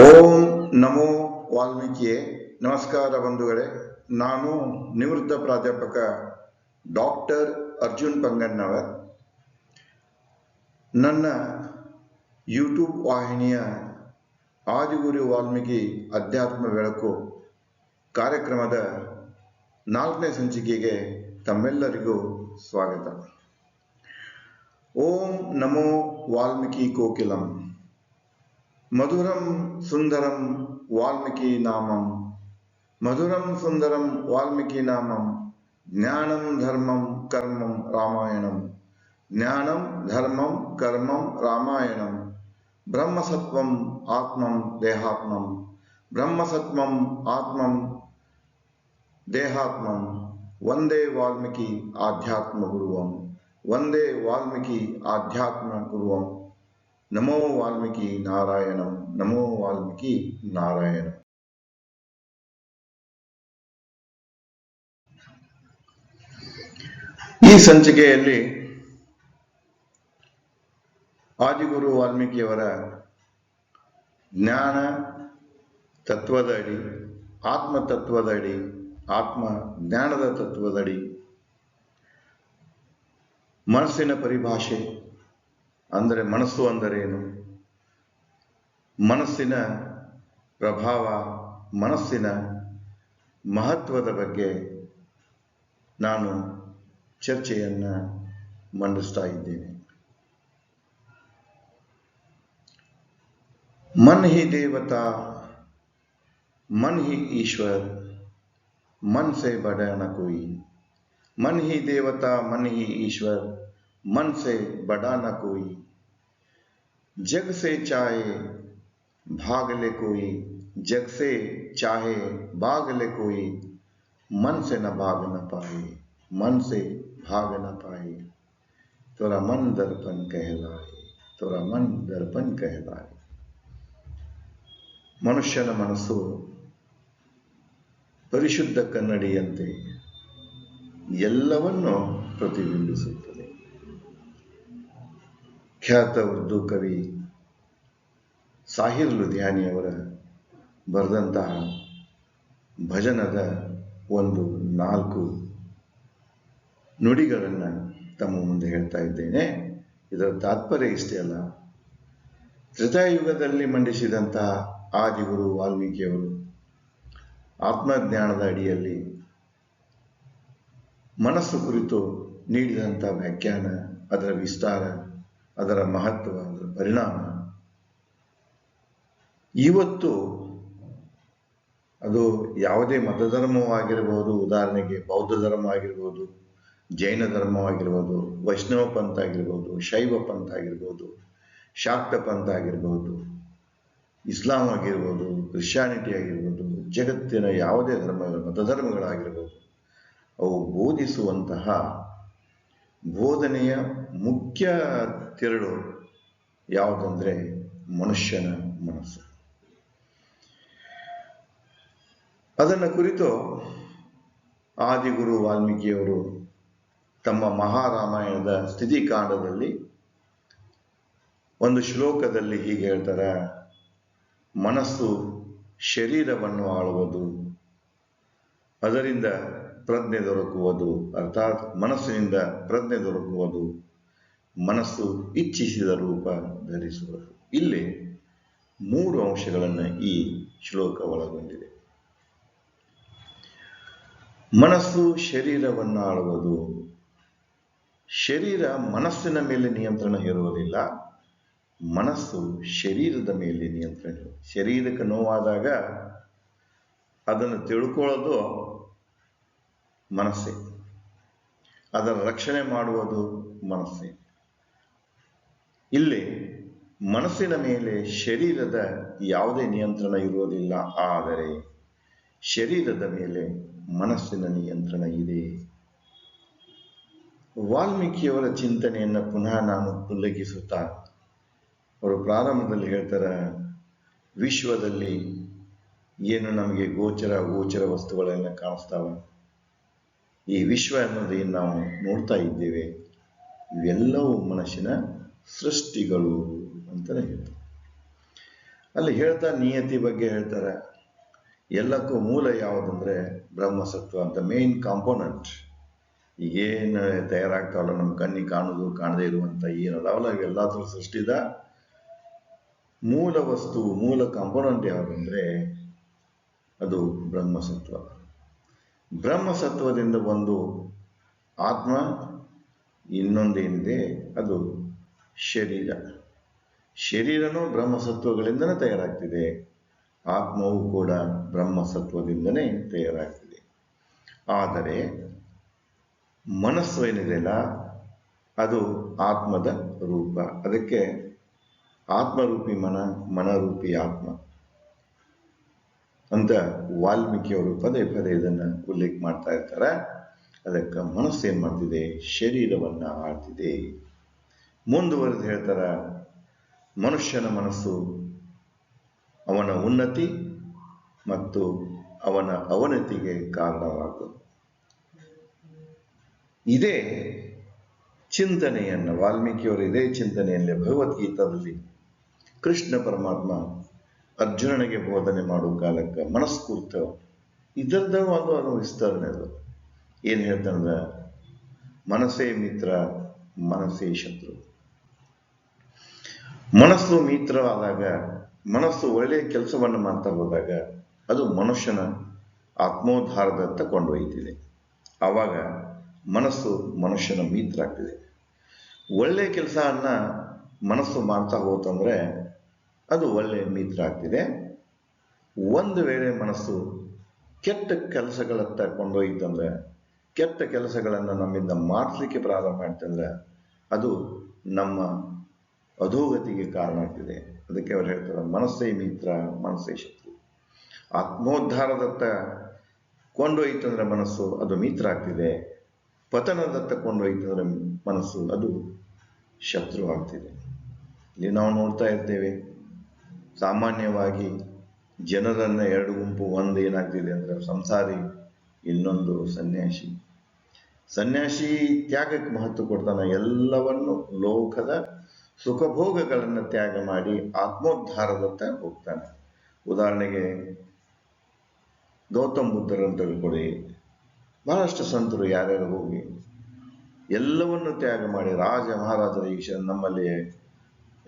ಓಂ ನಮೋ ವಾಲ್ಮೀಕಿಯೇ, ನಮಸ್ಕಾರ ಬಂಧುಗಳೇ. ನಾನು ನಿವೃತ್ತ ಪ್ರಾಧ್ಯಾಪಕ ಡಾಕ್ಟರ್ ಅರ್ಜುನ್ ಪಂಗಣ್ಣವರ್ ನನ್ನ ಯೂಟ್ಯೂಬ್ ವಾಹಿನಿಯ ಆದಿಗುರಿ ವಾಲ್ಮೀಕಿ ಅಧ್ಯಾತ್ಮ ಬೆಳಕು ಕಾರ್ಯಕ್ರಮದ ನಾಲ್ಕನೇ ಸಂಚಿಕೆಗೆ ತಮ್ಮೆಲ್ಲರಿಗೂ ಸ್ವಾಗತ. ಓಂ ನಮೋ ವಾಲ್ಮೀಕಿ ಕೋಕಿಲಂ. ಮಧುರಂ ಸುಂದರಂ ವಾಲ್ಮೀಕಿ ನಾಮಂ ಮಧುರಂ ಸುಂದರಂ ವಾಲ್ಮೀಕಿ ನಾಮಂ ಜ್ಞಾನಂ ಧರ್ಮಂ ಕರ್ಮಂ ರಾಮಾಯಣಂ ಜ್ಞಾನಂ ಧರ್ಮಂ ಕರ್ಮಂ ರಾಮಾಯಣಂ ಬ್ರಹ್ಮಸತ್ವಂ ಆತ್ಮಂ ದೇಹಾತ್ಮಂ ಬ್ರಹ್ಮಸತ್ವಂ ಆತ್ಮಂ ದೇಹಾತ್ಮಂ ಒಂದೇ ವಾಲ್ಮೀಕಿ ಆಧ್ಯಾತ್ಮ ಗುರುವಂ ಒಂದೇ ವಾಲ್ಮೀಕಿ ಆಧ್ಯಾತ್ಮ ಗುರುವಂ ನಮೋ ವಾಲ್ಮೀಕಿ ನಾರಾಯಣಂ, ನಮೋ ವಾಲ್ಮೀಕಿ ನಾರಾಯಣ. ಈ ಸಂಚಿಕೆಯಲ್ಲಿ ಆದಿಗುರು ವಾಲ್ಮೀಕಿಯವರ ಜ್ಞಾನ ತತ್ವದ ಅಡಿ ಆತ್ಮ ತತ್ವದ ಅಡಿ ಆತ್ಮ ಜ್ಞಾನದ ತತ್ವದಡಿ ಮನಸ್ಸಿನ ಪರಿಭಾಷೆ ಅಂದರೆ ಮನಸ್ಸು ಅಂದರೇನು ಮನಸ್ಸಿನ ಪ್ರಭಾವ, ಮನಸ್ಸಿನ ಮಹತ್ವದ ಬಗ್ಗೆ ನಾನು ಚರ್ಚೆಯನ್ನ ಮಂಡಿಸ್ತಾ ಇದ್ದೇನೆ. ಮನ್ ಹಿ ದೇವತಾ ಮನ್ ಹಿ ಈಶ್ವರ್ ಮನ್ ಬಡ ಬಡನ ಮನ್ ಹಿ ದೇವತಾ ಮನ್ ಹಿ ಈಶ್ವರ್. मन से बड़ा न कोई जग से चाहे भाग ले कोई जग से चाहे भाग ले कोई मन से न भाग न पाए मन से भाग न पाए तोरा मन दर्पण कहलाए तोरा मन दर्पण कहलाए ಮನುಷ್ಯನ ಮನಸ್ಸು ಪರಿಶುದ್ಧ ಕನ್ನಡಿಯಂತೆ ಎಲ್ಲವನ್ನು ಪ್ರತಿಬಿಂಬಿಸುತ್ತದೆ ಖ್ಯಾತ ಉರ್ದು ಕವಿ ಸಾಹಿರ್ ಲುಧಿಯಾನಿಯವರ ಬರೆದಂತಹ ಭಜನದ ಒಂದು ನಾಲ್ಕು ನುಡಿಗಳನ್ನು ತಮ್ಮ ಮುಂದೆ ಹೇಳ್ತಾ ಇದ್ದೇನೆ. ಇದರ ತಾತ್ಪರ್ಯ ಇಷ್ಟೇ ಅಲ್ಲ. ತ್ರೇತಾಯುಗದಲ್ಲಿ ಮಂಡಿಸಿದಂತಹ ಆದಿಗುರು ವಾಲ್ಮೀಕಿಯವರು ಆತ್ಮಜ್ಞಾನದ ಅಡಿಯಲ್ಲಿ ಮನಸ್ಸು ಕುರಿತು ನೀಡಿದಂಥ ವ್ಯಾಖ್ಯಾನ, ಅದರ ವಿಸ್ತಾರ ಅದರ ಮಹತ್ವ ಅದರ ಪರಿಣಾಮ. ಇವತ್ತು ಅದು ಯಾವುದೇ ಮತಧರ್ಮವಾಗಿರ್ಬೋದು ಉದಾಹರಣೆಗೆ ಬೌದ್ಧ ಧರ್ಮ ಆಗಿರ್ಬೋದು ಜೈನ ಧರ್ಮವಾಗಿರ್ಬೋದು, ವೈಷ್ಣವ ಪಂಥ ಆಗಿರ್ಬೋದು ಶೈವ ಪಂಥ ಆಗಿರ್ಬೋದು ಶಾಕ್ತ ಪಂಥ ಆಗಿರ್ಬೋದು ಇಸ್ಲಾಂ ಆಗಿರ್ಬೋದು ಕ್ರಿಶ್ಚಾನಿಟಿ ಆಗಿರ್ಬೋದು, ಜಗತ್ತಿನ ಯಾವುದೇ ಧರ್ಮ ಮತಧರ್ಮಗಳಾಗಿರ್ಬೋದು ಅವು ಬೋಧಿಸುವಂತಹ ಬೋಧನೆಯ ಮುಖ್ಯ ತಿರುಳು ಯಾವುದಂದ್ರೆ ಮನುಷ್ಯನ ಮನಸ್ಸು. ಅದನ್ನ ಕುರಿತು ಆದಿಗುರು ವಾಲ್ಮೀಕಿಯವರು ತಮ್ಮ ಮಹಾರಾಮಾಯಣದ ಸ್ಥಿತಿಕಾಂಡದಲ್ಲಿ ಒಂದು ಶ್ಲೋಕದಲ್ಲಿ ಹೀಗೆ ಹೇಳ್ತಾರೆ, ಮನಸ್ಸು ಶರೀರವನ್ನು ಆಳುವುದು, ಅದರಿಂದ ಪ್ರಜ್ಞೆ ದೊರಕುವುದು, ಅರ್ಥಾತ್ ಮನಸ್ಸಿನಿಂದ ಪ್ರಜ್ಞೆ ದೊರಕುವುದು ಮನಸ್ಸು ಇಚ್ಛಿಸಿದ ರೂಪ ಧರಿಸುವುದು ಇಲ್ಲಿ ಮೂರು ಅಂಶಗಳನ್ನು ಈ ಶ್ಲೋಕ ಒಳಗೊಂಡಿದೆ. ಮನಸ್ಸು ಶರೀರವನ್ನು ಆಳುವುದು ಶರೀರ ಮನಸ್ಸಿನ ಮೇಲೆ ನಿಯಂತ್ರಣ ಇರುವುದಿಲ್ಲ ಮನಸ್ಸು ಶರೀರದ ಮೇಲೆ ನಿಯಂತ್ರಣ ಶರೀರಕ್ಕೆ ನೋವಾದಾಗ ಅದನ್ನು ತಿಳ್ಕೊಳ್ಳೋದು ಮನಸ್ಸೇ. ಅದರ ರಕ್ಷಣೆ ಮಾಡುವುದು ಮನಸ್ಸೇ. ಇಲ್ಲಿ ಮನಸ್ಸಿನ ಮೇಲೆ ಶರೀರದ ಯಾವುದೇ ನಿಯಂತ್ರಣ ಇರುವುದಿಲ್ಲ, ಆದರೆ ಶರೀರದ ಮೇಲೆ ಮನಸ್ಸಿನ ನಿಯಂತ್ರಣ ಇದೆ. ವಾಲ್ಮೀಕಿಯವರ ಚಿಂತನೆಯನ್ನು ಪುನಃ ನಾನು ಉಲ್ಲೇಖಿಸುತ್ತಾ, ಅವರು ಪ್ರಾರಂಭದಲ್ಲಿ ಹೇಳ್ತಾರೆ, ವಿಶ್ವದಲ್ಲಿ ಏನು ನಮಗೆ ಗೋಚರ ಗೋಚರ ವಸ್ತುಗಳನ್ನು ಕಾಣಿಸ್ತಾವ? ಈ ವಿಶ್ವ ಅನ್ನೋದು ನಾವು ನೋಡ್ತಾ ಇದ್ದೇವೆ. ಇವೆಲ್ಲವೂ ಮನಸ್ಸಿನ ಸೃಷ್ಟಿಗಳು ಅಂತಲೇ ಹೇಳ್ತಾರೆ. ಅಲ್ಲಿ ಹೇಳ್ತಾ ನಿಯತಿ ಬಗ್ಗೆ ಹೇಳ್ತಾರೆ. ಎಲ್ಲಕ್ಕೂ ಮೂಲ ಯಾವುದಂದ್ರೆ ಬ್ರಹ್ಮಸತ್ವ ಅಂತ ಮೇನ್ ಕಾಂಪೋನೆಂಟ್ ಏನು ತಯಾರಾಗ್ತಾವಲ್ಲ ನಮ್ಮ ಕಣ್ಣಿಗೆ ಕಾಣೋದು, ಕಾಣದೇ ಇರುವಂತ ಏನದಾವಲ್ಲ ಇವೆಲ್ಲದ್ರ ಸೃಷ್ಟಿದ ಮೂಲ ವಸ್ತು, ಮೂಲ ಕಾಂಪೋನೆಂಟ್ ಯಾವುದಂದ್ರೆ ಅದು ಬ್ರಹ್ಮಸತ್ವ. ಬ್ರಹ್ಮಸತ್ವದಿಂದ ಒಂದು ಆತ್ಮ ಇನ್ನೊಂದೇನಿದೆ ಅದು ಶರೀರ. ಶರೀರನೂ ಬ್ರಹ್ಮಸತ್ವಗಳಿಂದನೇ ತಯಾರಾಗ್ತಿದೆ. ಆತ್ಮವು ಕೂಡ ಬ್ರಹ್ಮಸತ್ವದಿಂದನೇ ತಯಾರಾಗ್ತಿದೆ. ಆದರೆ ಮನಸ್ಸು ಏನಿದೆಯಲ್ಲ ಅದು ಆತ್ಮದ ರೂಪ. ಅದಕ್ಕೆ ಆತ್ಮರೂಪಿ ಮನ, ಮನರೂಪಿ ಆತ್ಮ ಅಂತ ವಾಲ್ಮೀಕಿಯವರು ಪದೇ ಪದೇ ಇದನ್ನು ಉಲ್ಲೇಖ ಮಾಡ್ತಾ ಇರ್ತಾರೆ. ಅದಕ್ಕೆ ಮನಸ್ಸು ಏನು ಮಾಡ್ತಿದೆ? ಶರೀರವನ್ನು ಆಳ್ತಿದೆ. ಮುಂದುವರೆದು ಹೇಳ್ತಾರ, ಮನುಷ್ಯನ ಮನಸ್ಸು ಅವನ ಉನ್ನತಿ ಮತ್ತು ಅವನ ಅವನತಿಗೆ ಕಾರಣವಾಗುವುದು. ಇದೇ ಚಿಂತನೆಯನ್ನು, ವಾಲ್ಮೀಕಿಯವರು ಇದೇ ಚಿಂತನೆಯಲ್ಲಿ ಭಗವದ್ಗೀತಾದಲ್ಲಿ ಕೃಷ್ಣ ಪರಮಾತ್ಮ ಅರ್ಜುನನಿಗೆ ಬೋಧನೆ ಮಾಡುವ ಕಾಲಕ್ಕೆ ಮನಸ್ಕೂರ್ತ. ಇದರದ ಒಂದು ವಿಸ್ತರಣೆ ಅದು. ಏನು ಹೇಳ್ತಾನಂದ್ರೆ, ಮನಸ್ಸೇ ಮಿತ್ರ, ಮನಸ್ಸೇ ಶತ್ರು. ಮನಸ್ಸು ಮಿತ್ರವಾದಾಗ, ಮನಸ್ಸು ಒಳ್ಳೆಯ ಕೆಲಸವನ್ನು ಮಾಡ್ತಾ ಹೋದಾಗ, ಅದು ಮನುಷ್ಯನ ಆತ್ಮೋದ್ಧಾರದತ್ತ ಕೊಂಡೊಯ್ತಿದೆ ಆವಾಗ ಮನಸ್ಸು ಮನುಷ್ಯನ ಮಿತ್ರ ಆಗ್ತಿದೆ ಒಳ್ಳೆ ಕೆಲಸವನ್ನು ಮನಸ್ಸು ಮಾಡ್ತಾ ಹೋತಂದ್ರೆ ಅದು ಒಳ್ಳೆಯ ಮಿತ್ರ ಆಗ್ತಿದೆ ಒಂದು ವೇಳೆ ಮನಸ್ಸು ಕೆಟ್ಟ ಕೆಲಸಗಳತ್ತ ಕೊಂಡೊಯ್ತಂದ್ರೆ, ಕೆಟ್ಟ ಕೆಲಸಗಳನ್ನು ನಮ್ಮಿಂದ ಮಾಡಿಸ್ಲಿಕ್ಕೆ ಪ್ರಾರಂಭ ಮಾಡ್ತಂದ್ರೆ, ಅದು ನಮ್ಮ ಅಧೋಗತಿಗೆ ಕಾರಣ ಆಗ್ತಿದೆ. ಅದಕ್ಕೆ ಅವ್ರು ಹೇಳ್ತಾರೆ, ಮನಸ್ಸೇ ಮಿತ್ರ, ಮನಸ್ಸೇ ಶತ್ರು. ಆತ್ಮೋದ್ಧಾರದತ್ತ ಕೊಂಡೊಯ್ತಂದ್ರೆ ಮನಸ್ಸು, ಅದು ಮಿತ್ರ ಆಗ್ತಿದೆ. ಪತನದತ್ತ ಕೊಂಡೊಯ್ತಂದ್ರೆ ಮನಸ್ಸು, ಅದು ಶತ್ರು ಆಗ್ತಿದೆ. ಇಲ್ಲಿ ನಾವು ನೋಡ್ತಾ ಇರ್ತೇವೆ, ಸಾಮಾನ್ಯವಾಗಿ ಜನರನ್ನು ಎರಡು ಗುಂಪು, ಒಂದು ಏನಾಗ್ತಿದೆ ಅಂದರೆ ಸಂಸಾರಿ, ಇನ್ನೊಂದು ಸನ್ಯಾಸಿ. ಸನ್ಯಾಸಿ ತ್ಯಾಗಕ್ಕೆ ಮಹತ್ವ ಕೊಡ್ತಾನೆ ಎಲ್ಲವನ್ನು ಲೋಕದ ಸುಖಭೋಗಗಳನ್ನು ತ್ಯಾಗ ಮಾಡಿ ಆತ್ಮೋದ್ಧಾರದತ್ತ ಹೋಗ್ತಾನೆ. ಉದಾಹರಣೆಗೆ ಗೌತಮ್ ಬುದ್ಧರನ್ನು ತೆಗೆದುಕೊಳ್ಳಿ ಬಹಳಷ್ಟು ಸಂತರು ಯಾರ್ಯಾರು ಹೋಗಿ ಎಲ್ಲವನ್ನು ತ್ಯಾಗ ಮಾಡಿ ರಾಜ ಮಹಾರಾಜರ ಈಶ ನಮ್ಮಲ್ಲಿ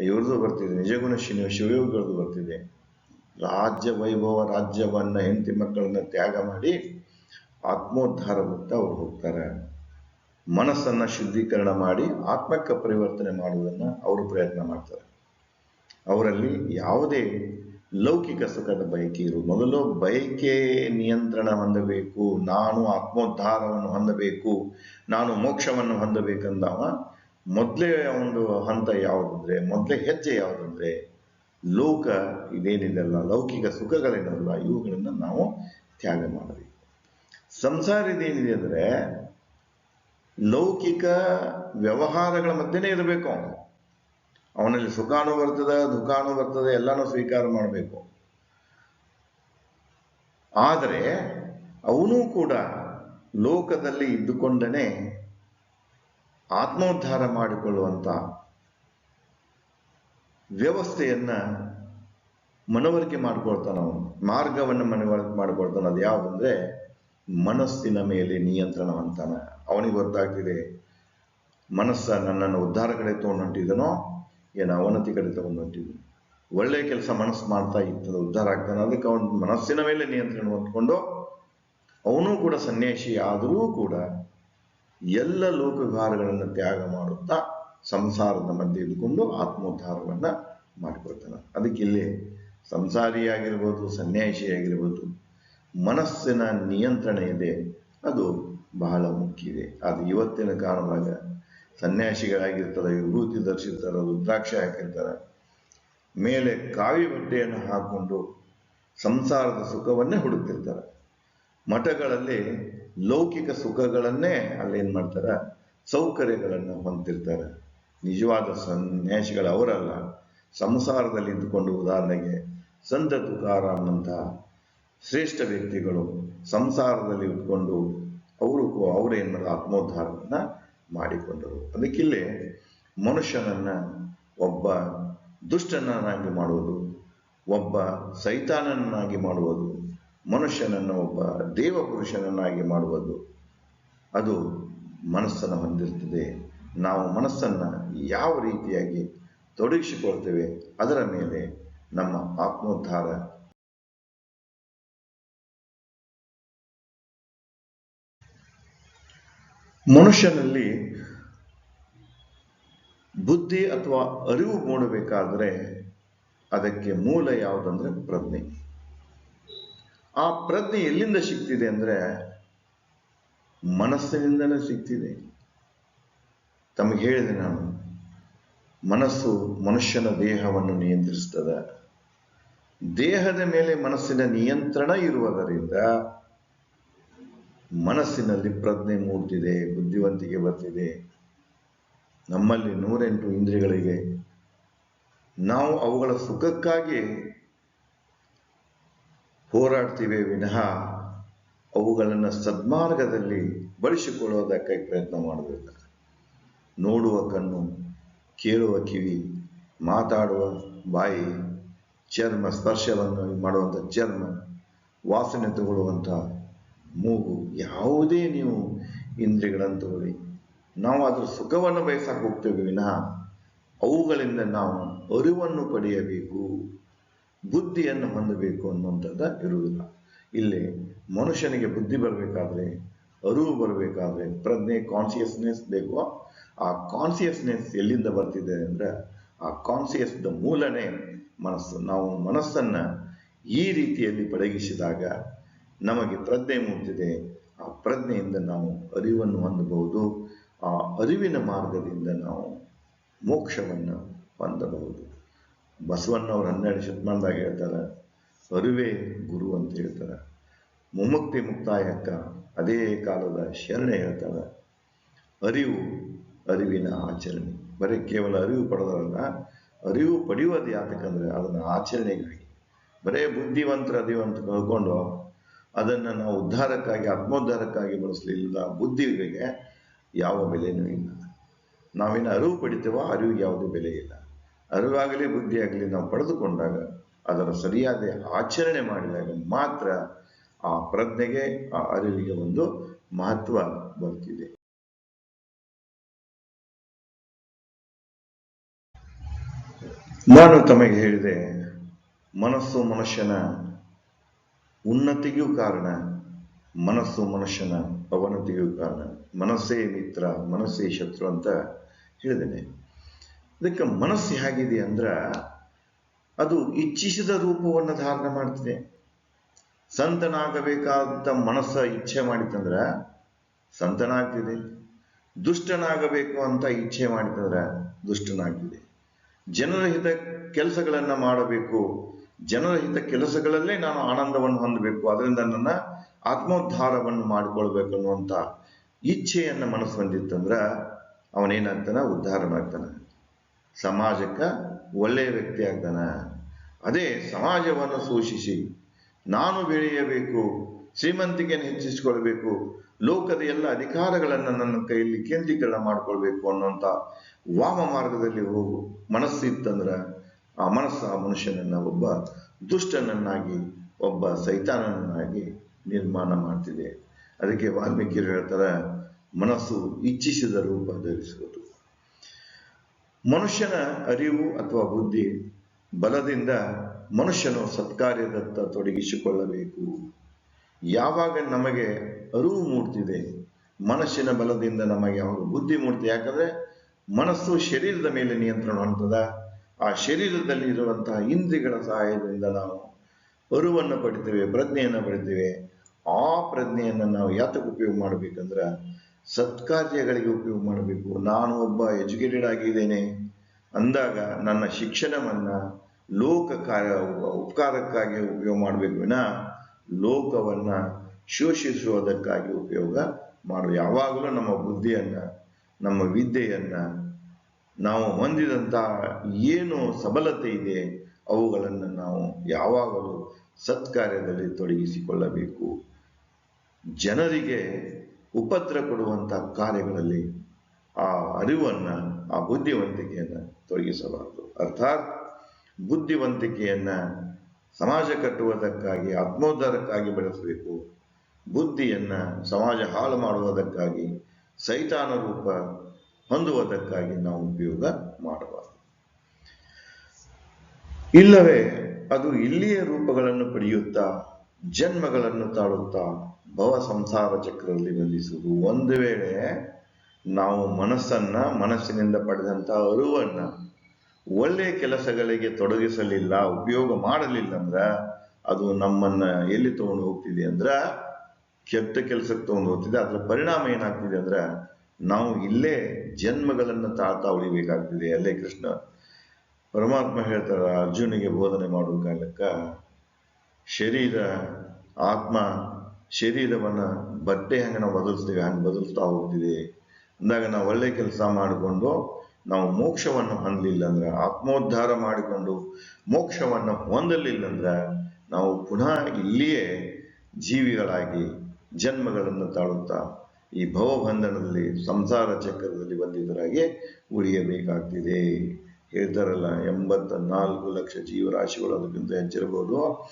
ಇವ್ರದ್ದು ಬರ್ತಿದೆ. ನಿಜಗುಣ ಶಿವ ಶಿವಯೋಗಿಗಳದ್ದು ಬರ್ತಿದೆ. ರಾಜ್ಯ ವೈಭವ, ರಾಜ್ಯವನ್ನ ಹೆಂಡತಿ ಮಕ್ಕಳನ್ನ ತ್ಯಾಗ ಮಾಡಿ ಆತ್ಮೋದ್ಧಾರದತ್ತ ಅವ್ರು ಹೋಗ್ತಾರೆ. ಮನಸ್ಸನ್ನ ಶುದ್ಧೀಕರಣ ಮಾಡಿ ಆತ್ಮಕ್ಕೆ ಪರಿವರ್ತನೆ ಮಾಡುವುದನ್ನ ಅವರು ಪ್ರಯತ್ನ ಮಾಡ್ತಾರೆ. ಅವರಲ್ಲಿ ಯಾವುದೇ ಲೌಕಿಕ ಸುಖದ ಬಯಕೆ ಇರು. ಮೊದಲು ಬಯಕೆ ನಿಯಂತ್ರಣ ಹೊಂದಬೇಕು. ನಾನು ಆತ್ಮೋದ್ಧಾರವನ್ನು ಹೊಂದಬೇಕು. ನಾನು ಮೋಕ್ಷವನ್ನು ಹೊಂದಬೇಕಂದವ ಮೊದಲೇ ಒಂದು ಹಂತ ಯಾವುದಂದ್ರೆ, ಮೊದಲೇ ಹೆಜ್ಜೆ ಯಾವುದಂದ್ರೆ, ಲೋಕ ಇದೇನಿದೆಲ್ಲ, ಲೌಕಿಕ ಸುಖಗಳೇನಲ್ಲ ಇವುಗಳನ್ನು ನಾವು ತ್ಯಾಗ ಮಾಡಬೇಕು. ಸಂಸಾರ ಇದೇನಿದೆ ಅಂದ್ರೆ ಲೌಕಿಕ ವ್ಯವಹಾರಗಳ ಮಧ್ಯೆನೇ ಇರಬೇಕು ಅವನು. ಅವನಲ್ಲಿ ಸುಖಾನು ಬರ್ತದೆ, ದುಃಖಾನು ಬರ್ತದೆ, ಎಲ್ಲಾನು ಸ್ವೀಕಾರ ಮಾಡಬೇಕು. ಆದರೆ ಅವನು ಕೂಡ ಲೋಕದಲ್ಲಿ ಇದ್ದುಕೊಂಡನೇ ಆತ್ಮೋದ್ಧಾರ ಮಾಡಿಕೊಳ್ಳುವಂತ ವ್ಯವಸ್ಥೆಯನ್ನ ಮನವರಿಕೆ ಮಾಡ್ಕೊಳ್ತಾನೆ ಅವನು. ಮಾರ್ಗವನ್ನು ಮನವರಿಕೆ ಮಾಡ್ಕೊಳ್ತಾನೆ. ಅದು ಯಾವುದಂದ್ರೆ ಮನಸ್ಸಿನ ಮೇಲೆ ನಿಯಂತ್ರಣ ಅಂತಾನೆ ಅವನಿಗೆ ಗೊತ್ತಾಗ್ತಿದೆ, ಮನಸ್ಸ ನನ್ನನ್ನು ಉದ್ಧಾರ ಕಡೆ ತೊಗೊಂಡು ಹೊಂಟಿದನೋ ಏನು ಅವನತಿ ಕಡೆ ತೊಗೊಂಡು ಒಳ್ಳೆ ಕೆಲಸ ಮನಸ್ಸು ಮಾಡ್ತಾ ಇತ್ತು ಉದ್ಧಾರ ಆಗ್ತಾನೆ. ಅದಕ್ಕೆ ಅವನ ಮನಸ್ಸಿನ ಮೇಲೆ ನಿಯಂತ್ರಣ ಹೊಂದ್ಕೊಂಡು ಅವನು ಕೂಡ ಸನ್ಯಾಸಿ ಆದರೂ ಕೂಡ ಎಲ್ಲ ಲೋಕ ವಿಹಾರಗಳನ್ನು ತ್ಯಾಗ ಮಾಡುತ್ತಾ ಸಂಸಾರದ ಮಧ್ಯೆ ಇದ್ದುಕೊಂಡು ಆತ್ಮೋದ್ಧಾರವನ್ನು ಮಾಡಿಕೊಳ್ತಾನೆ. ಅದಕ್ಕೆ ಇಲ್ಲಿ ಸಂಸಾರಿಯಾಗಿರ್ಬೋದು, ಸನ್ಯಾಸಿಯಾಗಿರ್ಬೋದು ಮನಸ್ಸಿನ ನಿಯಂತ್ರಣ ಇದೆ. ಅದು ಬಹಳ ಮುಖ್ಯ ಇದೆ. ಅದು ಇವತ್ತಿನ ಕಾಲದಾಗ ಸನ್ಯಾಸಿಗಳಾಗಿರ್ತಾರೆ, ವಿಭೂತಿ ಧರಿಸಿರ್ತಾರೆ, ರುದ್ರಾಕ್ಷ ಹಾಕಿರ್ತಾರೆ. ಮೇಲೆ ಕಾವಿ ಬಟ್ಟೆಯನ್ನು ಹಾಕೊಂಡು ಸಂಸಾರದ ಸುಖವನ್ನೇ ಹುಡುಕ್ತಿರ್ತಾರೆ. ಮಠಗಳಲ್ಲಿ ಲೌಕಿಕ ಸುಖಗಳನ್ನೇ ಅಲ್ಲೇನ್ ಮಾಡ್ತಾರೆ? ಸೌಕರ್ಯಗಳನ್ನು ಹೊಂದಿರ್ತಾರೆ ನಿಜವಾದ ಸನ್ಯಾಸಿಗಳು ಅವರಲ್ಲ ಸಂಸಾರದಲ್ಲಿ ಇದ್ದುಕೊಂಡು ಉದಾಹರಣೆಗೆ ಸಂತ ತುಕಾರಾಮ್ನಂತಹ ಶ್ರೇಷ್ಠ ವ್ಯಕ್ತಿಗಳು ಸಂಸಾರದಲ್ಲಿ ಉಟ್ಕೊಂಡು ಅವರು ಅವರೇ ಮಾಡಿದ ಆತ್ಮೋದ್ಧಾರವನ್ನ ಮಾಡಿಕೊಂಡರು. ಅದಕ್ಕಿಲ್ಲೇ ಮನುಷ್ಯನನ್ನ ಒಬ್ಬ ದುಷ್ಟನನ್ನಾಗಿ ಮಾಡುವುದು, ಒಬ್ಬ ಸೈತಾನನನ್ನಾಗಿ ಮಾಡುವುದು, ಮನುಷ್ಯನನ್ನು ಒಬ್ಬ ದೇವಪುರುಷನನ್ನಾಗಿ ಮಾಡುವುದು, ಅದು ಮನಸ್ಸನ್ನು ಹೊಂದಿರ್ತದೆ ನಾವು ಮನಸ್ಸನ್ನು ಯಾವ ರೀತಿಯಾಗಿ ತೊಡಗಿಸಿಕೊಳ್ತೇವೆ ಅದರ ಮೇಲೆ ನಮ್ಮ ಆತ್ಮೋದ್ಧಾರ ಮನುಷ್ಯನಲ್ಲಿ ಬುದ್ಧಿ ಅಥವಾ ಅರಿವು ಮೂಡಬೇಕಾದ್ರೆ ಅದಕ್ಕೆ ಮೂಲ ಯಾವುದಂದ್ರೆ ಪ್ರಜ್ಞೆ. ಆ ಪ್ರಜ್ಞೆ ಎಲ್ಲಿಂದ ಸಿಗ್ತಿದೆ ಅಂದ್ರೆ ಮನಸ್ಸಿನಿಂದಲೇ ಸಿಗ್ತಿದೆ. ತಮಗೆ ಹೇಳಿದೆ ನಾನು, ಮನಸ್ಸು ಮನುಷ್ಯನ ದೇಹವನ್ನು ನಿಯಂತ್ರಿಸ್ತದೆ. ದೇಹದ ಮೇಲೆ ಮನಸ್ಸಿನ ನಿಯಂತ್ರಣ ಇರುವುದರಿಂದ ಮನಸ್ಸಿನಲ್ಲಿ ಪ್ರಜ್ಞೆ ಮೂಡ್ತಿದೆ, ಬುದ್ಧಿವಂತಿಕೆ ಬರ್ತಿದೆ. ನಮ್ಮಲ್ಲಿ ನೂರೆಂಟು ಇಂದ್ರಿಯಗಳಿಗೆ ನಾವು ಅವುಗಳ ಸುಖಕ್ಕಾಗಿ ಹೋರಾಡ್ತೀವಿ ವಿನಃ ಅವುಗಳನ್ನು ಸದ್ಮಾರ್ಗದಲ್ಲಿ ಬಳಸಿಕೊಳ್ಳೋದಕ್ಕೆ ಪ್ರಯತ್ನ ಮಾಡಬೇಕು ನೋಡುವ ಕಣ್ಣು, ಕೇಳುವ ಕಿವಿ, ಮಾತಾಡುವ ಬಾಯಿ, ಚರ್ಮ, ಸ್ಪರ್ಶವನ್ನು ಮಾಡುವಂಥ ಚರ್ಮ, ವಾಸನೆ ತಗೊಳ್ಳುವಂಥ ಮೂಗು ಯಾವುದೇ ನೀವು ಇಂದ್ರಿಯಗಳನ್ನು ತಗೊಳ್ಳಿ. ನಾವು ಅದರ ಸುಖವನ್ನು ಬಯಸಕ್ಕೆ ಹೋಗ್ತೇವೆ ವಿನಃ ಅವುಗಳಿಂದ ನಾವು ಅರಿವನ್ನು ಪಡೆಯಬೇಕು, ಬುದ್ಧಿಯನ್ನು ಹೊಂದಬೇಕು ಅನ್ನುವಂಥದ್ದು ಇರುವುದಿಲ್ಲ. ಇಲ್ಲಿ ಮನುಷ್ಯನಿಗೆ ಬುದ್ಧಿ ಬರಬೇಕಾದ್ರೆ, ಅರಿವು ಬರಬೇಕಾದ್ರೆ ಪ್ರಜ್ಞೆ ಕಾನ್ಸಿಯಸ್ನೆಸ್ ಬೇಕು. ಆ ಕಾನ್ಸಿಯಸ್ನೆಸ್ ಎಲ್ಲಿಂದ ಬರ್ತಿದೆ ಅಂದ್ರೆ ಆ ಕಾನ್ಸಿಯಸ್ದ ಮೂಲನೇ ಮನಸ್ಸು. ನಾವು ಮನಸ್ಸನ್ನು ಈ ರೀತಿಯಲ್ಲಿ ಪಳಗಿಸಿದಾಗ ನಮಗೆ ಪ್ರಜ್ಞೆ ಮೂಡ್ತಿದೆ. ಆ ಪ್ರಜ್ಞೆಯಿಂದ ನಾವು ಅರಿವನ್ನು ಹೊಂದಬಹುದು. ಆ ಅರಿವಿನ ಮಾರ್ಗದಿಂದ ನಾವು ಮೋಕ್ಷವನ್ನು ಹೊಂದಬಹುದು. ಬಸವಣ್ಣವ್ರು ಹನ್ನೆರಡು ಶತಮಾನದಾಗ ಹೇಳ್ತಾರೆ, ಅರಿವೇ ಗುರು ಅಂತ ಹೇಳ್ತಾರೆ. ಮುಮುಕ್ತಿ ಮುಕ್ತಾಯಕ್ಕ ಅದೇ ಕಾಲದ ಶರಣೆ ಹೇಳ್ತಾರೆ. ಅರಿವು ಅರಿವಿನ ಆಚರಣೆ. ಬರೀ ಕೇವಲ ಅರಿವು ಪಡೆದರಲ್ಲ ಅರಿವು ಪಡೆಯುವುದು ಯಾತಕ್ಕಂದ್ರೆ ಅದನ್ನು ಆಚರಣೆಗಾಗಿ. ಬರೇ ಬುದ್ಧಿವಂತರ, ಅರಿವಂತ ಕಳ್ಕೊಂಡು ಅದನ್ನು ನಾವು ಉದ್ಧಾರಕ್ಕಾಗಿ, ಆತ್ಮೋದ್ಧಾರಕ್ಕಾಗಿ ಬಳಸಲಿಲ್ಲ ಬುದ್ಧಿಗೆ ಯಾವ ಬೆಲೆಯೂ ಇಲ್ಲ. ನಾವೇನು ಅರಿವು ಪಡಿತೇವೋ ಅರಿವಿಗೆ ಯಾವುದೇ ಬೆಲೆ ಇಲ್ಲ. ಅರಿವಾಗಲಿ ಬುದ್ಧಿಯಾಗಲಿ ನಾವು ಪಡೆದುಕೊಂಡಾಗ ಅದರ ಸರಿಯಾದ ಆಚರಣೆ ಮಾಡಿದಾಗ ಮಾತ್ರ ಆ ಪ್ರಜ್ಞೆಗೆ, ಆ ಅರಿವಿಗೆ ಒಂದು ಮಹತ್ವ ಬರ್ತಿದೆ. ನಾನು ತಮಗೆ ಹೇಳಿದೆ, ಮನಸ್ಸು ಮನುಷ್ಯನ ಉನ್ನತಿಗೂ ಕಾರಣ, ಮನಸ್ಸು ಮನುಷ್ಯನ ಅವನತಿಗೂ ಕಾರಣ. ಮನಸ್ಸೇ ಮಿತ್ರ, ಮನಸ್ಸೇ ಶತ್ರು ಅಂತ ಹೇಳಿದ್ದೇನೆ. ಅದಕ್ಕೆ ಮನಸ್ಸು ಹೇಗಿದೆ ಅಂದ್ರೆ, ಅದು ಇಚ್ಛಿಸಿದ ರೂಪವನ್ನು ಧಾರಣೆ ಮಾಡ್ತಿದೆ. ಸಂತನಾಗಬೇಕಾದಂಥ ಮನಸ್ಸ ಇಚ್ಛೆ ಮಾಡಿತಂದ್ರೆ, ಸಂತನಾಗ್ತಿದೆ. ದುಷ್ಟನಾಗಬೇಕು ಅಂತ ಇಚ್ಛೆ ಮಾಡಿತಂದ್ರೆ, ದುಷ್ಟನಾಗ್ತಿದೆ. ಜನರ ಹಿತ ಕೆಲಸಗಳನ್ನು ಮಾಡಬೇಕು ಜನರ ಹಿತ ಕೆಲಸಗಳಲ್ಲೇ ನಾನು ಆನಂದವನ್ನು ಹೊಂದಬೇಕು. ಅದರಿಂದ ನನ್ನ ಆತ್ಮೋದ್ಧಾರವನ್ನು ಮಾಡಿಕೊಳ್ಬೇಕು ಅನ್ನುವಂಥ ಇಚ್ಛೆಯನ್ನು ಮನಸ್ಸು ಹೊಂದಿತ್ತಂದ್ರೆ ಅವನೇನಾಗ್ತಾನೆ? ಉದ್ಧಾರನಾಗ್ತಾನೆ ಸಮಾಜಕ್ಕೆ ಒಳ್ಳೆಯ ವ್ಯಕ್ತಿ ಆಗ್ತಾನೆ. ಅದೇ ಸಮಾಜವನ್ನು ಸೂಚಿಸಿ ನಾನು ಬೆಳೆಯಬೇಕು ಶ್ರೀಮಂತಿಕೆಯನ್ನು ಹೆಚ್ಚಿಸಿಕೊಳ್ಬೇಕು, ಲೋಕದ ಎಲ್ಲ ಅಧಿಕಾರಗಳನ್ನು ನನ್ನ ಕೈಯಲ್ಲಿ ಕೇಂದ್ರೀಕರಣ ಮಾಡಿಕೊಳ್ಬೇಕು ಅನ್ನುವಂಥ ವಾಮ ಮಾರ್ಗದಲ್ಲಿ ಹೋಗು ಮನಸ್ಸು ಇತ್ತಂದ್ರೆ ಆ ಮನಸ್ಸು ಆ ಮನುಷ್ಯನನ್ನ ಒಬ್ಬ ದುಷ್ಟನನ್ನಾಗಿ, ಒಬ್ಬ ಸೈತಾನನನ್ನಾಗಿ ನಿರ್ಮಾಣ ಮಾಡ್ತಿದೆ. ಅದಕ್ಕೆ ವಾಲ್ಮೀಕಿರು ಹೇಳ್ತಾರೆ, ಮನಸ್ಸು ಇಚ್ಛಿಸಿದ ರೂಪ ಧರಿಸುವುದು. ಮನುಷ್ಯನ ಅರಿವು ಅಥವಾ ಬುದ್ಧಿ ಬಲದಿಂದ ಮನುಷ್ಯನು ಸತ್ಕಾರ್ಯದತ್ತ ತೊಡಗಿಸಿಕೊಳ್ಳಬೇಕು. ಯಾವಾಗ ನಮಗೆ ಅರಿವು ಮೂಡ್ತಿದೆ, ಮನಸ್ಸಿನ ಬಲದಿಂದ ನಮಗೆ ಯಾವಾಗ ಬುದ್ಧಿ ಮೂಡ್ತಿದೆ. ಯಾಕಂದ್ರೆ ಮನಸ್ಸು ಶರೀರದ ಮೇಲೆ ನಿಯಂತ್ರಣ ಹೊಂದದ ಆ ಶರೀರದಲ್ಲಿ ಇರುವಂತಹ ಇಂದ್ರಿಯಗಳ ಸಹಾಯದಿಂದ ನಾವು ಅರುವನ್ನು ಪಡಿತೇವೆ, ಪ್ರಜ್ಞೆಯನ್ನು ಪಡಿತೇವೆ. ಆ ಪ್ರಜ್ಞೆಯನ್ನು ನಾವು ಯಾತಕ್ಕೆ ಉಪಯೋಗ ಮಾಡಬೇಕಂದ್ರೆ ಸತ್ಕಾರ್ಯಗಳಿಗೆ ಉಪಯೋಗ ಮಾಡಬೇಕು. ನಾನು ಒಬ್ಬ ಎಜುಕೇಟೆಡ್ ಆಗಿದ್ದೇನೆ. ಅಂದಾಗ ನನ್ನ ಶಿಕ್ಷಣವನ್ನು ಲೋಕ ಕಾರ್ಯ, ಉಪಕಾರಕ್ಕಾಗಿ ಉಪಯೋಗ ಮಾಡಬೇಕು ವಿನ ಲೋಕವನ್ನ ಶೋಷಿಸುವುದಕ್ಕಾಗಿ ಉಪಯೋಗ ಮಾಡು ಯಾವಾಗಲೂ ನಮ್ಮ ಬುದ್ಧಿಯನ್ನ, ನಮ್ಮ ವಿದ್ಯೆಯನ್ನ ನಾವು ಹೊಂದಿದಂತಹ ಏನು ಸಬಲತೆ ಇದೆ, ಅವುಗಳನ್ನು ನಾವು ಯಾವಾಗಲೂ ಸತ್ಕಾರ್ಯದಲ್ಲಿ ತೊಡಗಿಸಿಕೊಳ್ಳಬೇಕು. ಜನರಿಗೆ ಉಪದ್ರ ಕೊಡುವಂಥ ಕಾರ್ಯಗಳಲ್ಲಿ ಆ ಅರಿವನ್ನ, ಆ ಬುದ್ಧಿವಂತಿಕೆಯನ್ನು ತೊಡಗಿಸಬಾರದು. ಅರ್ಥಾತ್ ಬುದ್ಧಿವಂತಿಕೆಯನ್ನ ಸಮಾಜ ಕಟ್ಟುವುದಕ್ಕಾಗಿ, ಆತ್ಮೋದ್ಧಾರಕ್ಕಾಗಿ ಬೆಳೆಸಬೇಕು. ಬುದ್ಧಿಯನ್ನ ಸಮಾಜ ಹಾಳು ಮಾಡುವುದಕ್ಕಾಗಿ ಸೈತಾನ ರೂಪ ಹೊಂದುವುದಕ್ಕಾಗಿ ನಾವು ಉಪಯೋಗ ಮಾಡಬಾರದು. ಇಲ್ಲವೇ, ಅದು ಇಲ್ಲಿಯ ರೂಪಗಳನ್ನು ಪಡೆಯುತ್ತಾ, ಜನ್ಮಗಳನ್ನು ತಾಳುತ್ತಾ, ಭವ ಸಂಸಾರ ಚಕ್ರದಲ್ಲಿ ಬಂಧಿಸುವುದು. ಒಂದು ವೇಳೆ ನಾವು ಮನಸ್ಸನ್ನ, ಮನಸ್ಸಿನಿಂದ ಪಡೆದಂತಹ ಅರಿವನ್ನ ಒಳ್ಳೆ ಕೆಲಸಗಳಿಗೆ ತೊಡಗಿಸಲಿಲ್ಲ, ಉಪಯೋಗ ಮಾಡಲಿಲ್ಲ ಅಂದ್ರ, ಅದು ನಮ್ಮನ್ನ ಎಲ್ಲಿ ತಗೊಂಡು ಹೋಗ್ತಿದೆ ಅಂದ್ರ, ಕೆಟ್ಟ ಕೆಲಸಕ್ಕೆ ತಗೊಂಡು ಹೋಗ್ತಿದೆ, ಅದರ ಪರಿಣಾಮ ಏನಾಗ್ತಿದೆ ಅಂದ್ರ ನಾವು ಇಲ್ಲೇ ಜನ್ಮಗಳನ್ನು ತಾಳ್ತಾ ಉಳಿಬೇಕಾಗ್ತದೆ. ಅಲ್ಲೇ ಕೃಷ್ಣ ಪರಮಾತ್ಮ ಹೇಳ್ತಾರ, ಅರ್ಜುನಿಗೆ ಬೋಧನೆ ಮಾಡುವ ಕಾಲಕ್ಕ ಶರೀರ, ಆತ್ಮ ಶರೀರವನ್ನ ಬಟ್ಟೆ ಹಂಗೆ ನಾವು ಬದಲಿಸ್ತೀವಿ. ಹಂಗೆ ಬದಲಿಸ್ತಾ ಹೋಗ್ತಿದೆ. ಅಂದಾಗ ನಾವು ಒಳ್ಳೆ ಕೆಲಸ ಮಾಡಿಕೊಂಡು ನಾವು ಮೋಕ್ಷವನ್ನು ಹೊಂದಲಿಲ್ಲ ಅಂದ್ರೆ, ಆತ್ಮೋದ್ಧಾರ ಮಾಡಿಕೊಂಡು ಮೋಕ್ಷವನ್ನು ಹೊಂದಲಿಲ್ಲ ಅಂದ್ರೆ, ನಾವು ಪುನಃ ಇಲ್ಲಿಯೇ ಜೀವಿಗಳಾಗಿ ಜನ್ಮಗಳನ್ನು ತಾಳುತ್ತಾ ಈ ಭವಬಂಧನದಲ್ಲಿ ಸಂಸಾರ ಚಕ್ರದಲ್ಲಿ ಬಂದಿದ್ದರಾಗಿ ಉಳಿಯಬೇಕಾಗ್ತಿದೆ. ಹೇಳ್ತಾರಲ್ಲ, ಎಂಬತ್ತ ನಾಲ್ಕು ಲಕ್ಷ ಜೀವರಾಶಿಗಳು ಅದಕ್ಕಿಂತ ಹೆಚ್ಚಿರಬಹುದು.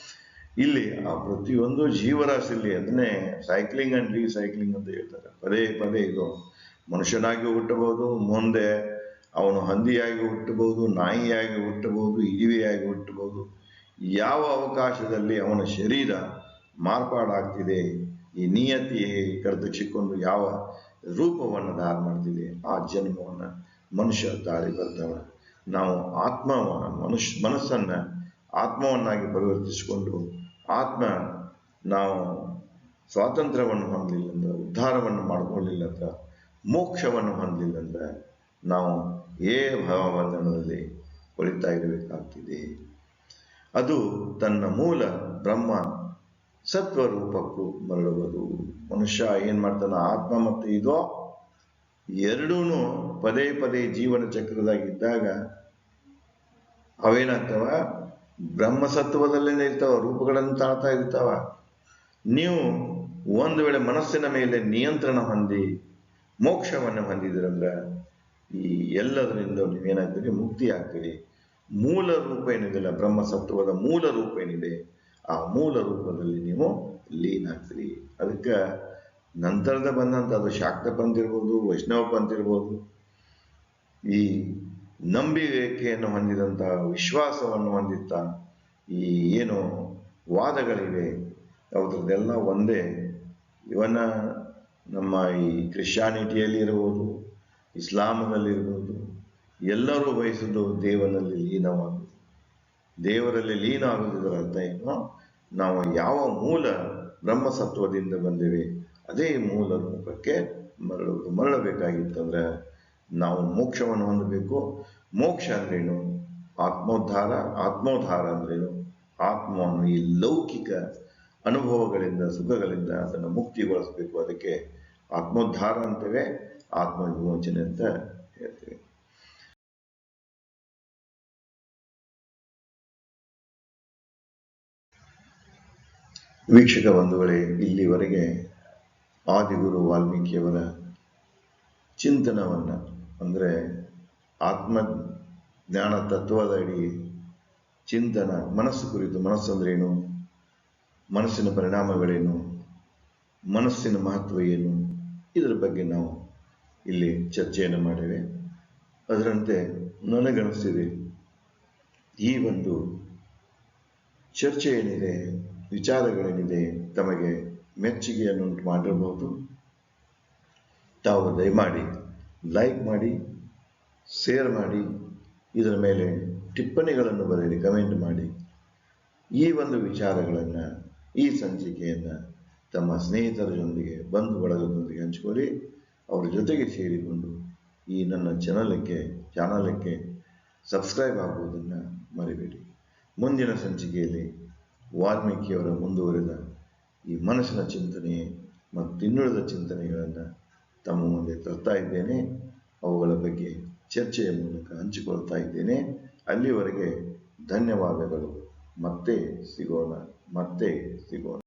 ಇಲ್ಲಿ ಆ ಪ್ರತಿಯೊಂದು ಜೀವರಾಶಿಯಲ್ಲಿ ಅದನ್ನೇ ಸೈಕ್ಲಿಂಗ್ ಅಂಡ್ ರೀಸೈಕ್ಲಿಂಗ್ ಅಂತ ಹೇಳ್ತಾರೆ. ಪದೇ ಪದೇ ಇದು ಮನುಷ್ಯನಾಗಿ ಹುಟ್ಟಬಹುದು, ಮುಂದೆ ಅವನು ಹಂದಿಯಾಗಿ ಹುಟ್ಟಬಹುದು, ನಾಯಿಯಾಗಿ ಹುಟ್ಟಬಹುದು ಇರುವೆಯಾಗಿ ಹುಟ್ಟಬಹುದು. ಯಾವ ಅವಕಾಶದಲ್ಲಿ ಅವನ ಶರೀರ ಮಾರ್ಪಾಡಾಗ್ತಿದೆ? ಈ ನಿಯತಿ ಕರೆದುಚಿಕೊಂಡು ಯಾವ ರೂಪವನ್ನು ಧಾರ ಮಾಡ್ತೀವಿ ಆ ಜನ್ಮವನ್ನು ಮನುಷ್ಯ ತಾಳಿ ಬರ್ತಾವ ನಾವು ಆತ್ಮವನ್ನು, ಮನುಷ್ಯ, ಮನಸ್ಸನ್ನು ಆತ್ಮವನ್ನಾಗಿ ಪರಿವರ್ತಿಸಿಕೊಂಡು ಆತ್ಮ ನಾವು ಸ್ವಾತಂತ್ರ್ಯವನ್ನು ಹೊಂದಲಿಲ್ಲ ಅಂದ್ರೆ, ಉದ್ಧಾರವನ್ನು ಮಾಡಿಕೊಳ್ಳಿಲ್ಲ ಅಂದ್ರೆ, ಮೋಕ್ಷವನ್ನು ಹೊಂದಲಿಲ್ಲ ಅಂದ್ರೆ, ನಾವು ಏ ಭಾವಬಂಧನದಲ್ಲಿ ಹೊಳಿತಾ ಇರಬೇಕಾಗ್ತಿದೆ ಅದು ತನ್ನ ಮೂಲ ಬ್ರಹ್ಮ ಸತ್ವ ರೂಪಕ್ಕೂ ಮರಳುವುದು. ಮನುಷ್ಯ ಏನು ಮಾಡ್ತಾನೆ? ಆತ್ಮ ಮತ್ತು ಇದೋ ಎರಡೂ ಪದೇ ಪದೇ ಜೀವನ ಚಕ್ರದಾಗಿದ್ದಾಗ ಅವೇನಾಗ್ತವ? ಬ್ರಹ್ಮಸತ್ವದಲ್ಲೇನೆ ಇರ್ತಾವ, ರೂಪಗಳನ್ನು ತಾಳ್ತಾ ಇರ್ತಾವ. ನೀವು ಒಂದು ವೇಳೆ ಮನಸ್ಸಿನ ಮೇಲೆ ನಿಯಂತ್ರಣ ಹೊಂದಿ, ಮೋಕ್ಷವನ್ನು ಹೊಂದಿದ್ರಂದ್ರ ಈ ಎಲ್ಲದರಿಂದ ನೀವೇನಾಗ್ತೀರಿ? ಮುಕ್ತಿ ಆಗ್ತೀರಿ. ಮೂಲ ರೂಪ ಏನಿದೆಯಲ್ಲ ಬ್ರಹ್ಮಸತ್ವದ ಮೂಲ ರೂಪ ಏನಿದೆ? ಆ ಮೂಲ ರೂಪದಲ್ಲಿ ನೀವು ಲೀನ್ ಆಗ್ತೀರಿ. ಅದಕ್ಕೆ ನಂತರದ ಬಂದಂಥ ಅದು ಶಾಕ್ತ ಪಂಥ ಇರ್ಬೋದು ವೈಷ್ಣವ ಪಂಥ ಇರ್ಬೋದು ಈ ನಂಬಿಕೆಯನ್ನು ಹೊಂದಿದಂಥ ವಿಶ್ವಾಸವನ್ನು ಹೊಂದಿದ್ದ ಈ ಏನು ವಾದಗಳಿವೆ ಅದರದ್ದೆಲ್ಲ ಒಂದೇ. ಇವನ್ನ ನಮ್ಮ ಈ ಕ್ರಿಶ್ಚಾನಿಟಿಯಲ್ಲಿ ಇರ್ಬೋದು ಇರ್ಬೋದು, ಎಲ್ಲರೂ ಬಯಸಿದ್ದು ದೇವನಲ್ಲಿ ಲೀನವಾಗುವುದು. ದೇವರಲ್ಲಿ ಲೀನ ಆಗುವುದರ ಅರ್ಥ ಏನು? ನಾವು ಯಾವ ಮೂಲ ಬ್ರಹ್ಮಸತ್ವದಿಂದ ಬಂದಿವಿ, ಅದೇ ಮೂಲ ರೂಪಕ್ಕೆ ಮರಳುವುದು, ಮರಳಬೇಕಾಗಿತ್ತಂದ್ರೆ ನಾವು ಮೋಕ್ಷವನ್ನು ಹೊಂದಬೇಕು. ಮೋಕ್ಷ ಅಂದ್ರೇನು? ಆತ್ಮೋದ್ಧಾರ. ಆತ್ಮೋದ್ಧಾರ ಅಂದ್ರೇನು? ಆತ್ಮವನ್ನು ಈ ಲೌಕಿಕ ಅನುಭವಗಳಿಂದ, ಸುಖಗಳಿಂದ ಅದನ್ನು ಮುಕ್ತಿಗೊಳಿಸಬೇಕು. ಅದಕ್ಕೆ ಆತ್ಮೋದ್ಧಾರ ಅಂತೇವೆ ಆತ್ಮ ವಿಮೋಚನೆ ಅಂತ ಹೇಳ್ತೇವೆ. ವೀಕ್ಷಕ ಬಂಧುಗಳೇ, ಇಲ್ಲಿವರೆಗೆ ಆದಿಗುರು ವಾಲ್ಮೀಕಿಯವರ ಚಿಂತನವನ್ನು, ಅಂದರೆ ಆತ್ಮ ಜ್ಞಾನ ತತ್ವದ ಅಡಿ ಚಿಂತನ ಮನಸ್ಸು ಕುರಿತು ಮನಸ್ಸಂದ್ರೇನು ಮನಸ್ಸಿನ ಪರಿಣಾಮಗಳೇನು? ಮನಸ್ಸಿನ ಮಹತ್ವ ಏನು? ಇದರ ಬಗ್ಗೆ ನಾವು ಇಲ್ಲಿ ಚರ್ಚೆಯನ್ನು ಮಾಡಿವೆ. ಅದರಂತೆ ನನಗನಿಸಿದೆ, ಈ ಒಂದು ಚರ್ಚೆ ಏನಿದೆ ವಿಚಾರಗಳೇನಿದೆ ತಮಗೆ ಮೆಚ್ಚುಗೆಯನ್ನುಂಟು ಮಾಡಿರಬಹುದು. ತಾವು ದಯಮಾಡಿ ಲೈಕ್ ಮಾಡಿ ಶೇರ್ ಮಾಡಿ, ಇದರ ಮೇಲೆ ಟಿಪ್ಪಣಿಗಳನ್ನು ಬರೆಯಿರಿ ಕಮೆಂಟ್ ಮಾಡಿ. ಈ ಒಂದು ವಿಚಾರಗಳನ್ನು, ಈ ಸಂಚಿಕೆಯನ್ನು ತಮ್ಮ ಸ್ನೇಹಿತರ ಜೊತೆಗೆ ಬಂಧು ಬಳಗದೊಂದಿಗೆ ಹಂಚಿಕೊಳ್ಳಿ. ಅವರ ಜೊತೆಗೆ ಸೇರಿಕೊಂಡು ಈ ನನ್ನ ಚಾನಲಕ್ಕೆ ಚಾನಲಕ್ಕೆ ಸಬ್ಸ್ಕ್ರೈಬ್ ಆಗುವುದನ್ನು ಮರಿಬೇಡಿ. ಮುಂದಿನ ಸಂಚಿಕೆಯಲ್ಲಿ ವಾಲ್ಮೀಕಿಯವರ ಮುಂದುವರಿದ ಈ ಮನಸ್ಸಿನ ಚಿಂತನೆ ಮತ್ತು ಇನ್ನುಳಿದ ಚಿಂತನೆಗಳನ್ನು ತಮ್ಮ ಮುಂದೆ ತರ್ತಾ ಇದ್ದೇನೆ. ಅವುಗಳ ಬಗ್ಗೆ ಚರ್ಚೆಯ ಮೂಲಕ ಹಂಚಿಕೊಳ್ತಾ ಇದ್ದೇನೆ. ಅಲ್ಲಿವರೆಗೆ ಧನ್ಯವಾದಗಳು. ಮತ್ತೆ ಸಿಗೋಣ. ಮತ್ತೆ ಸಿಗೋಣ.